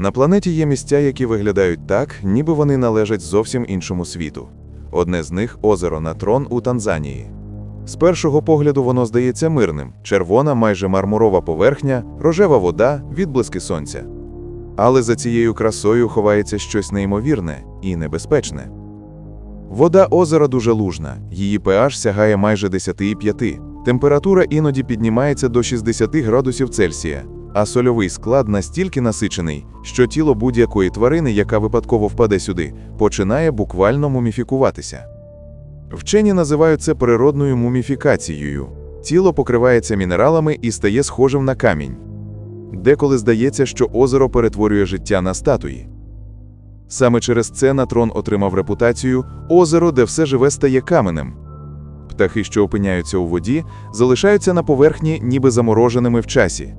На планеті є місця, які виглядають так, ніби вони належать зовсім іншому світу. Одне з них озеро Натрон у Танзанії. З першого погляду воно здається мирним: червона, майже мармурова поверхня, рожева вода, відблиски сонця. Але за цією красою ховається щось неймовірне і небезпечне. Вода озера дуже лужна, її pH сягає майже 10,5. Температура іноді піднімається до 60 градусів Цельсія, а сольовий склад настільки насичений, що тіло будь-якої тварини, яка випадково впаде сюди, починає буквально муміфікуватися. Вчені називають це природною муміфікацією. Тіло покривається мінералами і стає схожим на камінь. Деколи здається, що озеро перетворює життя на статуї. Саме через це Натрон отримав репутацію озеро, де все живе стає каменем. Птахи, що опиняються у воді, залишаються на поверхні, ніби замороженими в часі.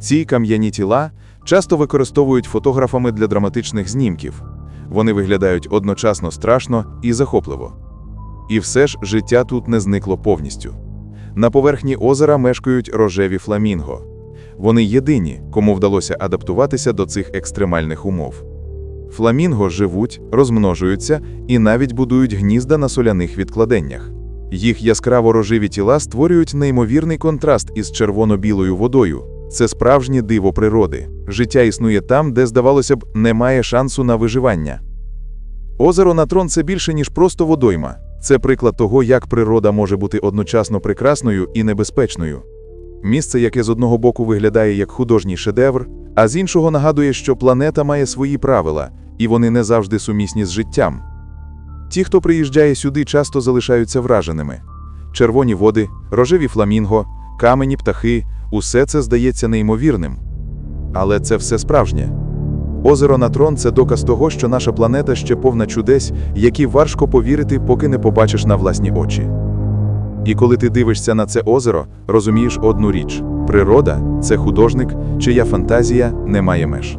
Ці кам'яні тіла часто використовують фотографами для драматичних знімків. Вони виглядають одночасно страшно і захопливо. І все ж життя тут не зникло повністю. На поверхні озера мешкають рожеві фламінго. Вони єдині, кому вдалося адаптуватися до цих екстремальних умов. Фламінго живуть, розмножуються і навіть будують гнізда на соляних відкладеннях. Їх яскраво рожеві тіла створюють неймовірний контраст із червоно-білою водою. Це справжнє диво природи. Життя існує там, де, здавалося б, немає шансу на виживання. Озеро Натрон це більше, ніж просто водойма. Це приклад того, як природа може бути одночасно прекрасною і небезпечною. Місце, яке з одного боку виглядає як художній шедевр, а з іншого нагадує, що планета має свої правила, і вони не завжди сумісні з життям. Ті, хто приїжджає сюди, часто залишаються враженими. Червоні води, рожеві фламінго, камені, птахи усе це здається неймовірним. Але це все справжнє. Озеро Натрон це доказ того, що наша планета ще повна чудес, які важко повірити, поки не побачиш на власні очі. І коли ти дивишся на це озеро, розумієш одну річ: природа це художник, чия фантазія не має меж.